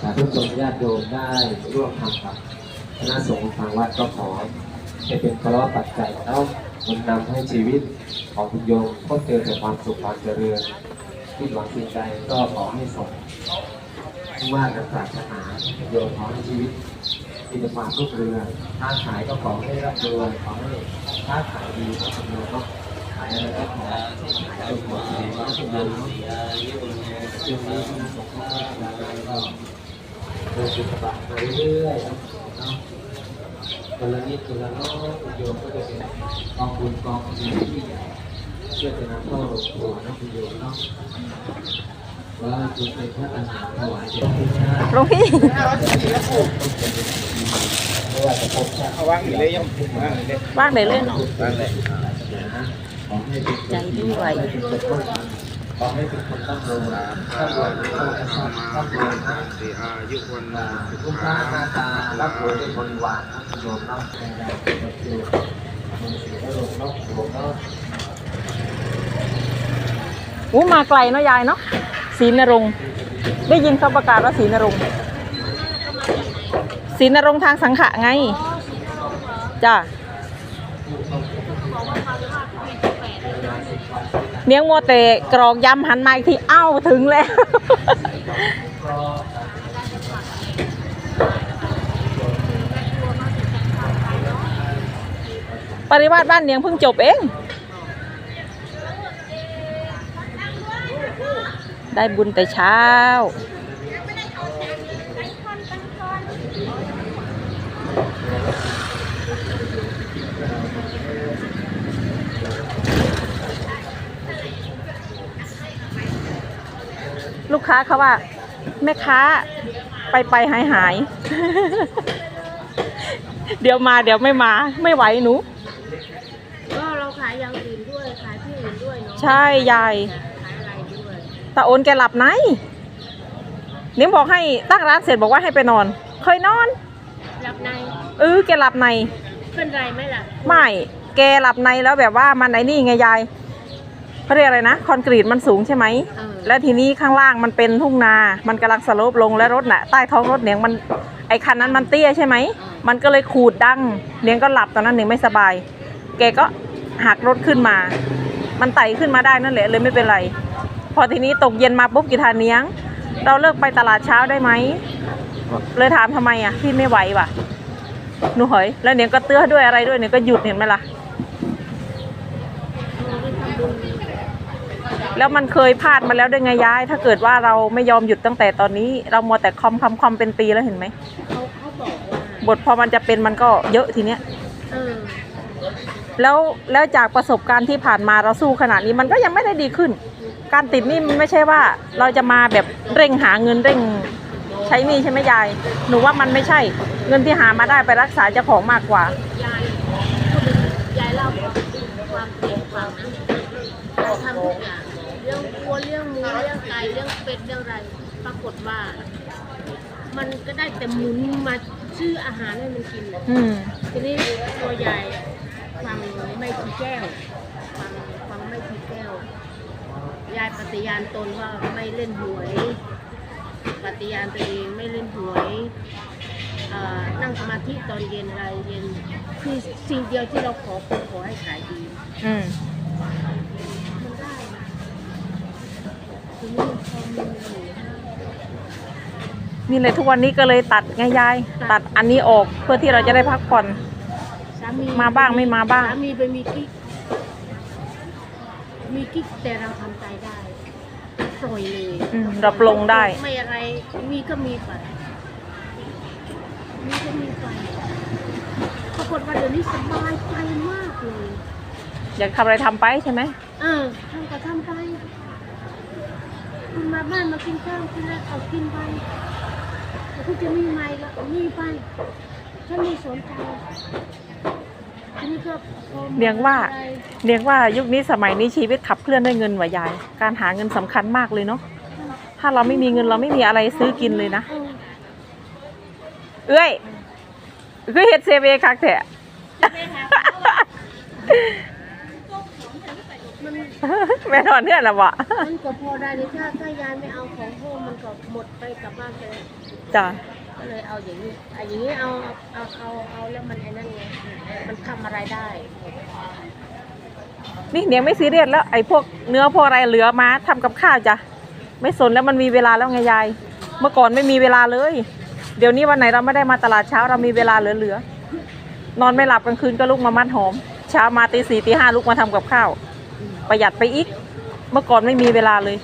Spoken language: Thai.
สาธุชนญาติโยมได้ร่วมทำกับคณะสงฆ์ทางวัดก็ขอให้เป็นเคราะปัจจัยแล้วมันนำให้ชีวิตของคุณโยมพบเจอแต่ความสุขความเจริญที่หวังสิ่งใดก็ขอให้สมมุ่ว่านักปรารถนาโยมขอให้ชีวิตมีแต่ความรุ่งเรืองค้าขายก็ขอให้ร่ำรวยขอให้ค้าขายดีขอให้คุณโยมเนาะ ขายอะไรก็ขอให้จงหมดดีขอให้คุณโยมเนาะช่วงนี้ที่ส่งเข้ามาแล้วก็เดินจุดบาทไปเรื่อยๆครับเนาะคนละนิดคนละน้อยคุณโยมก็จะเป็นกองบุญกองบุญที่ใหญ่เพื่อจะนำเข้าโรงครัวนะคุณโยมเนาะว่าคุณเป็นพระอาหารถวายแด่พระชาติหลวงพี่ไม่ว่าจะพบชาติเอาวางอยู่เลยยังวางอยู่เลยว่างได้เลยเนาะวางเลยนะขอ ใจด้วยขอให้เป็นคนตั้งโรงงานตั้งโรงงานตั้งโรงงานสีอายุวันอ่าลูกค้าหน้าตารับรวยด้วยบริวารนะโยมนาะในการเปิดตัวมันเสียแล้วลงเนาะโยมเนาะอู้มาไกลเนาะยายเนาะศรีนรงค์ได้ยินเขาประกาศว่าศรีนรงค์ศรีนรงค์ทางสังขะไงจ้า เนียงโมวเตกรอกยำหันมาอีกทีเอ้าถึงแล้ว ปริวาสบ้านเนียงเพิ่งจบเอง ได้บุญแต่เช้า ค้าเขาว่า แม่ค้าไปไปหายหาย เดี๋ยวมาเดี๋ยวไม่มาไม่ไหวหนู ก็เราขายอย่างอื่นด้วยขายที่อื่นด้วยเนาะใช่ยาย ขายอะไรด้วยตาโอนแกหลับไหนนิ้มบอกให้ตั้งร้านเสร็จบอกว่าให้ไปนอน เคยนอน รับในเออแกหลับใน เป็นไรไหมล่ะไม่ แกหลับในแล้วแบบว่ามันไอ้นี่ไงยายเขาเรียกอะไรนะ คอนกรีตมันสูงใช่ไหม เออ และทีนี้ข้างล่างมันเป็นทุ่งนา มันกำลังสโลปลงและรถน่ะใต้ท้องรถเนียงมันไอ้คันนั้นมันเตี้ยใช่ไหม มันก็เลยขูดดังเนียงก็หลับตอนนั้นเนียงไม่สบาย แกก็หักรถขึ้นมา มันไต่ขึ้นมาได้นั่นแหละเลยไม่เป็นไร พอทีนี้ตกเย็นมาปุ๊บกิทานเนียง เราเลิกไปตลาดเช้าได้ไหม เลยถามทำไมอะพี่ไม่ไหวว่ะหนูเหยแล้วเนียงก็เตื้อด้วยอะไรด้วยเนียงก็หยุดเห็นไหมล่ะ แล้วมันเคยพลาดมาแล้วด้วยไงยาย ถ้าเกิดว่าเราไม่ยอมหยุดตั้งแต่ตอนนี้ เรามัวแต่คอมคอมคอมเป็นปีแล้วเห็นไหมเขาเขาบอกว่าบทพอมันจะเป็นมันก็เยอะทีเนี้ยเออแล้วแล้วจากประสบการณ์ที่ผ่านมาเราสู้ขนาดนี้มันก็ยังไม่ได้ดีขึ้น การติดหนี่มันไม่ใช่ว่า เราจะมาแบบเร่งหาเงินเร่งใช้หนี่ใช่ไหมยาย หนูว่ามันไม่ใช่ เงินที่หามาได้ไปรักษาเจ้าของมากกว่า ยายพูดถึงยายเล่าความเปลี่ยนฟังนะเราทำทุกอย่าง เรื่องวัวเรื่องหมูเรื่องไก่เรื่องเป็ดเรื่องอะไร ปรากฏว่า มันก็ได้แต่หมุนมาชื่ออาหารให้มันกินอืมทีนี้ตัวยายฟังไม่ขี้แก้วฟังฟังไม่ขี้แก้ว ยายปฏิญาณตนว่าไม่เล่นหวย ปฏิญาณตัวเองไม่เล่นหวยเอ่อนั่งสมาธิตอนเย็นอะไรเย็นคือสิ่งเดียวที่เราขอคือขอให้ขายดี อืม มันได้นะทีนี้พอมีห นูนี่เลยทุกวันนี้ก็เลยตัดไงยาย ตัดอันนี้ออกเพื่อที่เราจะได้พักผ่อน สามีมาบ้างไม่มาบ้าง สามีไปมีกิ๊ก มีกิ๊กแต่เราทำใจได้ปล่อยเลยอืมเราปลงได้ ไม่อะไร มีก็มีไปมีก็มีไปปรากฏว่าเดี๋ยวนี้สบายใจมากเลย อยากทำอะไรทำไปใช่ไหม เออทำก็ทำไป คุณมาบ้านมากินข้าวกินแล้วเอากินไปแต่คุณจะมีไหมก็มีไปฉันไม่สนใจทีนี้ก็พอมเรียกว่าอะไรเรียกว่ายุคนี้สมัยนี้ชีวิตขับเคลื่อนด้วยเงินว่ะยาย การหาเงินสำคัญมากเลยเนาะ ถ้าเราไม่มีเงินเราไม่มีอะไรซื้อกินเลยนะ เออเอ้ย คือเฮ็ดเซเวคักแท้มัน แม่นอนเนี่ยละวะมันก็พอได้นี่ถ้าถ้ายายไม่เอาของพ่อมันก็หมดไปกลับบ้านไปแล้วจ้ะก็เลยเอาอย่างนี้เอาอย่างนี้เอาเอาเอาเอาแล้วมันไอ้นั่นไงมันทำอะไรได้นี่เนียงไม่ซีเรียสแล้วไอ้พวกเนื้อพวกอะไรเหลือมาทำกับข้าวจ้ะไม่สนแล้วมันมีเวลาแล้วไงยาย เมื่อก่อนไม่มีเวลาเลย เดี๋ยวนี้วันไหนเราไม่ได้มาตลาดเช้าเรามีเวลาเหลือๆนอนไม่หลับกลางคืนก็ลุกมามัดหอม เช้ามาตีสี่ตีห้าลุกมาทำกับข้าว ประหยัดไปอีก เมื่อก่อนไม่มีเวลาเลย